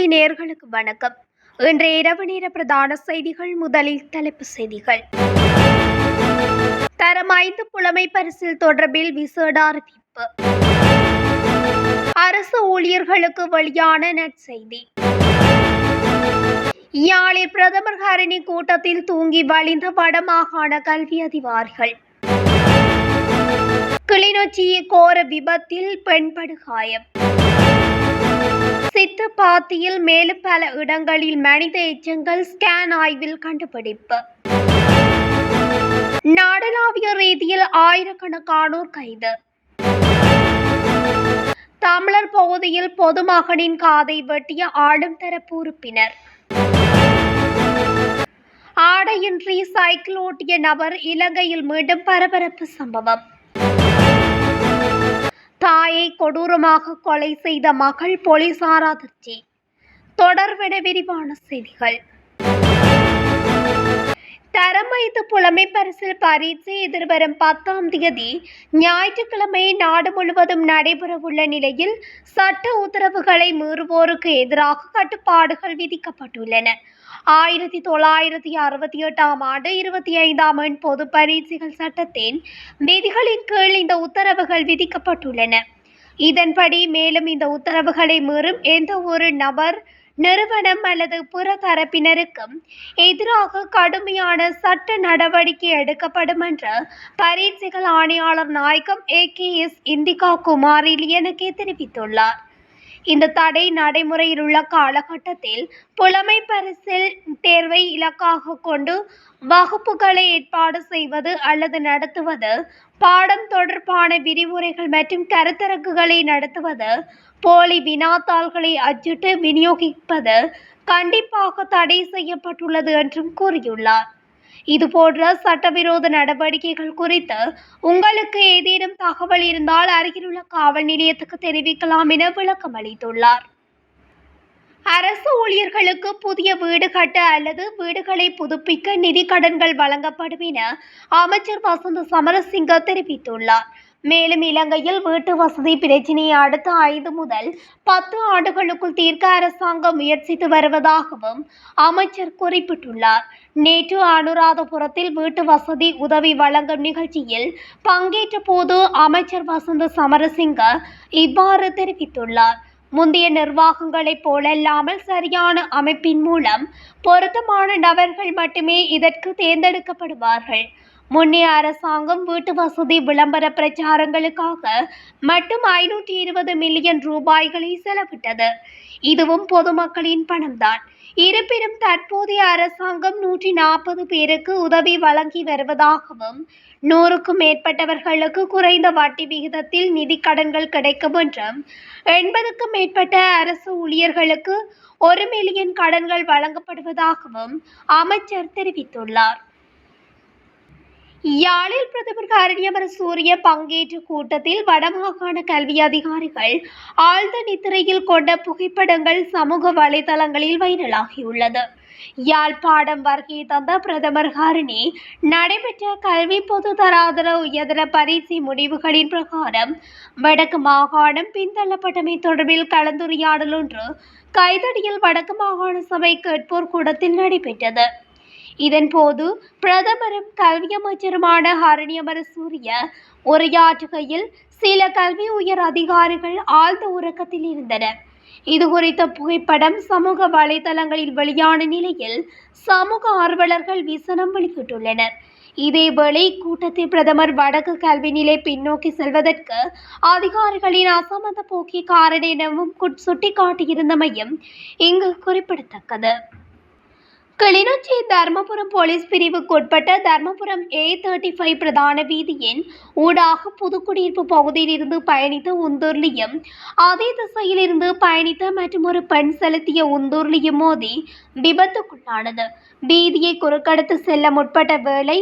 தமிழொலி நேர்களுக்கு வணக்கம். இன்றைய இரவு நேர பிரதான செய்திகள் முதலில் தலைப்பு செய்திகள். தரம் ஐந்து புலமை பரிசில் தொடர்பில் விசேட அறிவிப்பு. அரசு ஊழியர்களுக்கு வெளியான நற்செய்தி யாழில் பிரதமர் ஹரணி கூட்டத்தில் தூங்கி வழிந்த வடமாகாண கல்வி அதிகாரிகள். கிளிநொச்சி கோர விபத்தில் பெண் படுகாயம் சித்துப்பாத்தியில் மேலும் பல இடங்களில் மனித எச்சங்கள் ஸ்கேன் ஆய்வில் கண்டுபிடிப்பு. நாடளாவிய ரீதியில் ஆயிரக்கணக்கானோர் கைது. தமிழர் பகுதியில் பொதுமகனின் காதை வெட்டிய ஆளும் தரப்பு உறுப்பினர். ஆடையின்றி சைக்கிள் ஓட்டிய நபர் இலங்கையில் மீண்டும் பரபரப்பு சம்பவம். தாயை கொடூரமாக கொலை செய்த மகள் போலீசார் அதிர்ச்சி தொடர்விட விரிவான செய்திகள். தரம் வைத்து புலமை பரிசில் பரீட்சை எதிர்வரும் பத்தாம் தேதி ஞாயிற்றுக்கிழமை நாடு முழுவதும் நடைபெறவுள்ள நிலையில் சட்ட உத்தரவுகளை மீறுவோருக்கு எதிராக கட்டுப்பாடுகள் விதிக்கப்பட்டுள்ளன. ஆயிரத்தி தொள்ளாயிரத்தி அறுபத்தி எட்டாம் ஆண்டு இருபத்தி ஐந்தாம் எண் பொது பரீட்சைகள் சட்டத்தின் விதிகளின் கீழ் இந்த உத்தரவுகள் விதிக்கப்பட்டுள்ளன. இதன்படி மேலும் இந்த உத்தரவுகளை மீறும் எந்த ஒரு நபர் நிறுவனம் அல்லது புற தரப்பினருக்கும் எதிராக கடுமையான சட்ட நடவடிக்கை எடுக்கப்படும் என்று பரீட்சைகள் ஆணையாளர் நாயகம் A K S Indika Kumar இலியனுக்கே தெரிவித்துள்ளார். இந்த தடை நடைமுறையில் உள்ள காலகட்டத்தில் புலமை பரிசில் தேர்வை இலக்காக கொண்டு வகுப்புகளை ஏற்பாடு செய்வது அல்லது நடத்துவது பாடம் தொடர்பான விரிவுரைகள் மற்றும் கருத்தரங்குகளை நடத்துவது போலி வினாத்தாள்களை அச்சிட்டு விநியோகிப்பது கண்டிப்பாக தடை செய்யப்பட்டுள்ளது என்றும் கூறியுள்ளார். இதுபோன்ற சட்டவிரோத நடவடிக்கைகள் குறித்து உங்களுக்கு ஏதேனும் தகவல் இருந்தால் அருகிலுள்ள காவல் நிலையத்துக்கு தெரிவிக்கலாம் என விளக்கம் அளித்துள்ளார். அரசு ஊழியர்களுக்கு புதிய வீடு கட்ட அல்லது வீடுகளை புதுப்பிக்க நிதி கடன்கள் வழங்கப்படும் என அமைச்சர் வசந்த சமரசிங்க தெரிவித்துள்ளார். மேலும் இலங்கையில் வீட்டு வசதி பிரச்சினையை அடுத்த ஐந்து முதல் பத்து ஆண்டுகளுக்குள் தீர்க்க அரசாங்கம் முயற்சித்து வருவதாகவும் அமைச்சர் குறிப்பிட்டுள்ளார். நேற்று அனுராதபுரத்தில் வீட்டு வசதி உதவி வழங்கும் நிகழ்ச்சியில் பங்கேற்ற போது அமைச்சர் வசந்த சமரசிங்க இவ்வாறு தெரிவித்துள்ளார். முந்தைய நிர்வாகங்களைப் போலல்லாமல் சரியான அமைப்பின் மூலம் பொருத்தமான நபர்கள் மட்டுமே இதற்கு தேர்ந்தெடுக்கப்படுவார்கள். முன்னே அரசாங்கம் வீட்டு வசதி விளம்பர பிரச்சாரங்களுக்காக மட்டும் ஐநூற்றி இருபது மில்லியன் ரூபாய்களை செலவிட்டது. இதுவும் பொதுமக்களின் பணம்தான். இருப்பினும் தற்போதைய அரசாங்கம் நூற்றி நாற்பது பேருக்கு உதவி வழங்கி வருவதாகவும் நூறுக்கும் மேற்பட்டவர்களுக்கு குறைந்த வட்டி விகிதத்தில் நிதி கடன்கள் கிடைக்கும் என்றும் எண்பதுக்கும் மேற்பட்ட அரசு ஊழியர்களுக்கு ஒரு மில்லியன் கடன்கள் வழங்கப்படுவதாகவும் அமைச்சர் தெரிவித்துள்ளார். யாழில் பிரதமர் கரணியமர சூரிய பங்கேற்ற கூட்டத்தில் வடமாகாண கல்வி அதிகாரிகள் ஆழ்ந்த நித்திரையில் கொண்ட புகைப்படங்கள் சமூக வலைதளங்களில் வைரலாகியுள்ளது. யாழ்ப்பாடம் வருகை தந்த பிரதமர் ஹரணி நடைபெற்ற கல்வி பொது தராதர உயர்தர பரிசு முடிவுகளின் பிரகாரம் வடக்கு மாகாணம் பின்தள்ளப்பட்டமை தொடர்பில் கலந்துரையாடல் ஒன்று கைதடியில் வடக்கு மாகாண சபை கேட்போர் கூடத்தில் நடைபெற்றது. இதன்போது பிரதமரும் கல்வி அமைச்சருமான ஹரணியமர சூரிய உரையாற்றுகையில் சில கல்வி உயர் அதிகாரிகள் ஆழ்ந்த உறக்கத்தில் இருந்தனர். இது குறித்த புகைப்படம் சமூக வலைதளங்களில் வெளியான நிலையில் சமூக ஆர்வலர்கள் விசனம் வெளியிட்டுள்ளனர். இதேவேளை கூட்டத்தில் பிரதமர் வடக்கு கல்வி நிலை பின்னோக்கி செல்வதற்கு அதிகாரிகளின் அசமந்த போக்கி காரணம் எனவும் குட்- சுட்டிக்காட்டியிருந்தமையும் இங்கு குறிப்பிடத்தக்கது. கிளிநொச்சி தர்மபுரம் போலீஸ் பிரிவுக்கு உட்பட்ட தர்மபுரம் ஏ தேர்ட்டி ஃபைவ் பிரதான வீதியின் ஊடாக புதுக்குடியிருப்பு பகுதியிலிருந்து பயணித்த உந்தூர்லியும் அதே திசையிலிருந்து பயணித்த மற்றும் ஒரு பெண் செலுத்திய உந்தூர்லியும் மோதி விபத்துக்குள்ளானது. வீதியை குறுக்கடுத்து செல்ல முற்பட்ட வேளை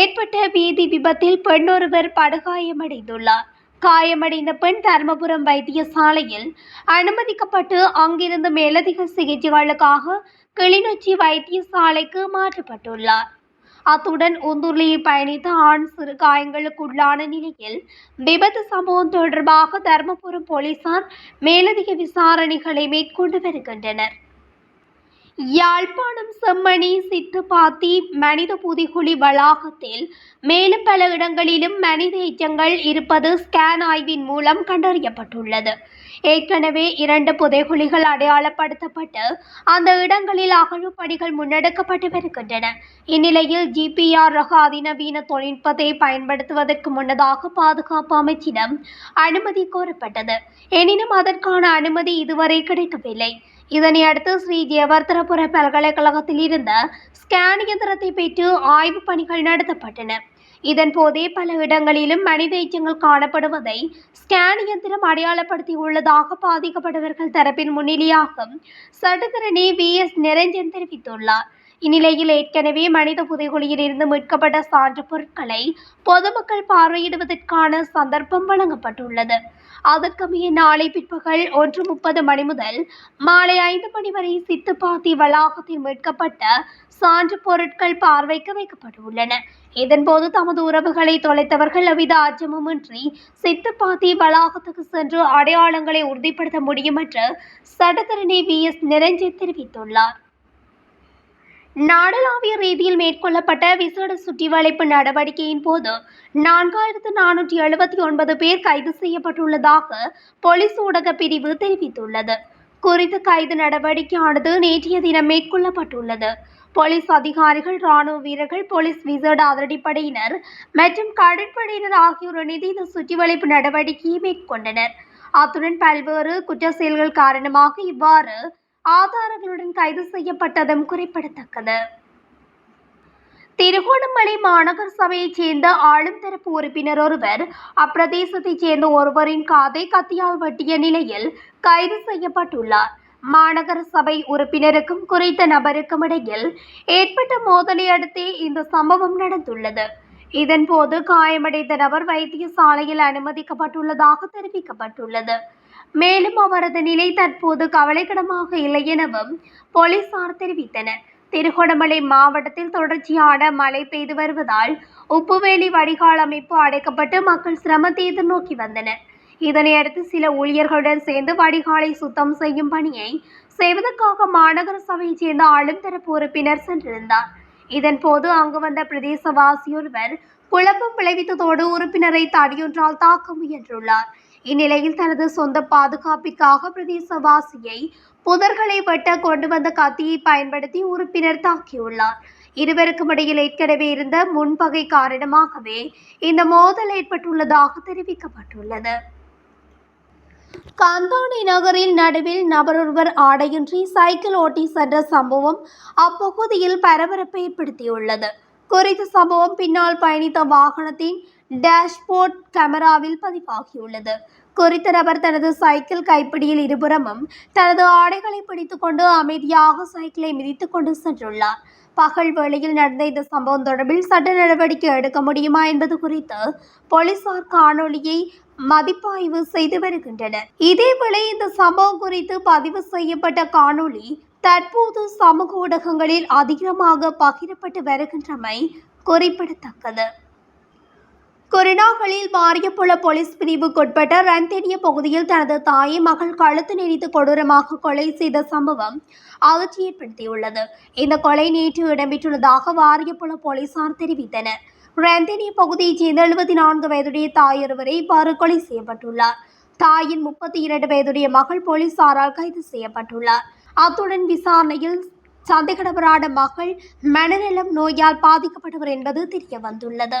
ஏற்பட்ட வீதி விபத்தில் பெண் ஒருவர் படுகாயமடைந்துள்ளார். காயமடைந்த பெண் தர்மபுரம் வைத்தியசாலையில் அனுமதிக்கப்பட்டு அங்கிருந்து மேலதிக சிகிச்சைகளுக்காக கிளிநொச்சி வைத்தியசாலைக்கு மாற்றப்பட்டுள்ளார். அத்துடன் உந்துர்லியில் பயணித்த ஆண் சிறு காயங்களுக்குள்ளான நிலையில் விபத்து சம்பவம் தொடர்பாக தருமபுரம் போலீசார் மேலதிக விசாரணைகளை மேற்கொண்டு வருகின்றனர். யாழ்ப்பாணம் செம்மணி சித்துப்பாத்தி மனித புதிகுழி வளாகத்தில் மேலும் பல இடங்களிலும் மனித எச்சங்கள் இருப்பது ஸ்கேன் ஆய்வின் மூலம் கண்டறியப்பட்டுள்ளது. ஏற்கனவே இரண்டு புதைகுழிகள் அடையாளப்படுத்தப்பட்டு அந்த இடங்களில் அகழ்வு பணிகள் முன்னெடுக்கப்பட்டு வருகின்றன. இந்நிலையில் ஜிபிஆர் ரக அதிநவீன தொழில்நுட்பத்தை பயன்படுத்துவதற்கு முன்னதாக பாதுகாப்பு அமைச்சிடம் அனுமதி கோரப்பட்டது. எனினும் அதற்கான அனுமதி இதுவரை கிடைக்கவில்லை. இதனை அடுத்து ஸ்ரீ ஜெயவர்தனபுர பல்கலைக்கழகத்தில் இருந்த ஸ்கேன் இயந்திரத்தை பெற்று ஆய்வுப் பணிகள் நடத்தப்பட்டன. இதன் போதே பல இடங்களிலும் மனித எச்சங்கள் காணப்படுவதை ஸ்கேன் இயந்திரம் அடையாளப்படுத்தியுள்ளதாக பாதிக்கப்பட்டவர்கள் தரப்பின் முன்னிலையாகும் சட்டத்தரணி வி எஸ். நிரஞ்சன் தெரிவித்துள்ளார். இந்நிலையில் ஏற்கனவே மனித புதைகுழியில் இருந்து மீட்கப்பட்ட சான்று பொருட்களை பொதுமக்கள் பார்வையிடுவதற்கான சந்தர்ப்பம் வழங்கப்பட்டுள்ளது. அதற்கமைய நாளை பிற்பகல் ஒன்று முப்பது மணி முதல் மாலை ஐந்து மணி வரை சித்துப்பாத்தி வளாகத்தில் மீட்கப்பட்ட சான்று பொருட்கள் பார்வைக்கு வைக்கப்பட்டுள்ளன. இதன்போது தமது உறவுகளை தொலைத்தவர்கள் எவ்வித அச்சமுமின்றி சித்துப்பாத்தி வளாகத்துக்கு சென்று அடையாளங்களை உறுதிப்படுத்த முடியும் என்று சட்டத்தரணி வி எஸ் நிரஞ்சன் தெரிவித்துள்ளார். நாடளாவிய ரீதியில் மேற்கொள்ளப்பட்ட விசேட சுற்றிவளைப்பு நடவடிக்கையின் போது நான்காயிரத்து நானூற்றி எழுபத்தி ஒன்பது பேர் கைது செய்யப்பட்டுள்ளதாக போலீஸ் ஊடக பிரிவு தெரிவித்துள்ளது. குறித்த கைது நடவடிக்கையானது நேற்றைய தினம் மேற்கொள்ளப்பட்டுள்ளது. போலீஸ் அதிகாரிகள் ராணுவ வீரர்கள் போலீஸ் விசேட அதிரடிப்படையினர் மற்றும் கடற்படையினர் ஆகியோர் இணைந்து இந்த சுற்றிவளைப்பு நடவடிக்கையை மேற்கொண்டனர். அத்துடன் பல்வேறு குற்ற செயல்கள் காரணமாக இவ்வாறு ஆதாரங்களுடன் கைது செய்யப்பட்டதும் குறிப்பிடத்தக்கது திருகோணமலை மாநகர சபையைச் சேர்ந்த ஆளும் தரப்பு உறுப்பினர் ஒருவர் அப்பிரதேசத்தைச் சேர்ந்த ஒருவரின் காதை கத்தியால் வெட்டிய நிலையில் கைது செய்யப்பட்டுள்ளார். மாநகர சபை உறுப்பினருக்கும் குறித்த நபருக்கும் இடையில் ஏற்பட்ட மோதலை அடுத்தே இந்த சம்பவம் நடந்துள்ளது. இதன்போது காயமடைந்த நபர் வைத்தியசாலையில் அனுமதிக்கப்பட்டுள்ளதாக தெரிவிக்கப்பட்டுள்ளது. மேலும் அவரது நிலை தற்போது கவலைக்கிடமாக இல்லை எனவும் போலீசார் தெரிவித்தனர். திருகோணமலை மாவட்டத்தில் தொடர்ச்சியான மழை பெய்து வருவதால் உப்புவேலி வடிகால் அமைப்பு அடைக்கப்பட்டு மக்கள் சிரமத்தை எதிர்நோக்கி வந்தனர். இதனையடுத்து சில ஊழியர்களுடன் சேர்ந்து வடிகாலை சுத்தம் செய்யும் பணியை செய்வதற்காக மாநகர சபையைச் சேர்ந்த ஆளும் தரப்பு உறுப்பினர் சென்றிருந்தார். இதன் போது அங்கு வந்த பிரதேசவாசியொருவர் குழப்பம் விளைவித்ததோடு உறுப்பினரை தடியொன்றால் தாக்க முயன்றுள்ளார். இந்நிலையில் தனது சொந்த பாதுகாப்பிற்காக பிரதேசவாசியை புதர்களை வெட்ட கொண்டு வந்த கத்தியை பயன்படுத்தி உறுப்பினர் தாக்கியுள்ளார். இருவருக்கும் இடையில் ஏற்கனவே இருந்த முன்பகை காரணமாகவே இந்த மோதல் ஏற்பட்டுள்ளதாக தெரிவிக்கப்பட்டுள்ளது. காந்தானை நகரில் நடுவில் நபரொருவர் ஆடையின்றி சைக்கிள் ஓட்டி சென்ற சம்பவம் அப்பகுதியில் பரபரப்பை ஏற்படுத்தியுள்ளது. குறித்த சம்பவம் பின்னால் பயணித்த வாகனத்தின் டேஷ்போர்ட் கேமராவில் பதிவாகியுள்ளது. குறித்த நபர் தனது சைக்கிள் கைப்பிடியில் இருபுறமும் தனது ஆடைகளை பிடித்துக்கொண்டு அமைதியாக சைக்கிளை மிதித்துக் கொண்டு சென்றுள்ளார். பகல் வேளையில் நடந்த இந்த சம்பவம் தொடர்பில் சட்ட நடவடிக்கை எடுக்க முடியுமா என்பது குறித்து போலீசார் காணொளியை மதிப்பாய்வு செய்து வருகின்றனர். இதேவேளை இந்த சம்பவம் குறித்து பதிவு செய்யப்பட்ட காணொளி தற்போது சமூக ஊடகங்களில் அதிகமாக பகிரப்பட்டு வருகின்றமை குறிப்பிடத்தக்கது. கொரோனாக்களில் மாரியப்புல போலீஸ் பிரிவுக்குட்பட்ட ரன்தேனிய பகுதியில் தனது தாயை மகள் கழுத்து நெறித்து கொடூரமாக கொலை செய்த சம்பவம் அதிர்ச்சி ஏற்படுத்தியுள்ளது. இந்த கொலை நேற்று இடம்பெற்றுள்ளதாக வாரியப்புல போலீசார் தெரிவித்தனர். ரந்தேனிய பகுதியைச் சேர்ந்த எழுபத்தி நான்கு வயதுடைய தாயொருவரை இவ்வாறு கொலை செய்யப்பட்டுள்ளார். தாயின் முப்பத்தி இரண்டு வயதுடைய மகள் போலீசாரால் கைது செய்யப்பட்டுள்ளார். அத்துடன் விசாரணையில் சந்தேகநபரான மகள் மனநலம் நோயால் பாதிக்கப்பட்டவர் என்பது தெரிய வந்துள்ளது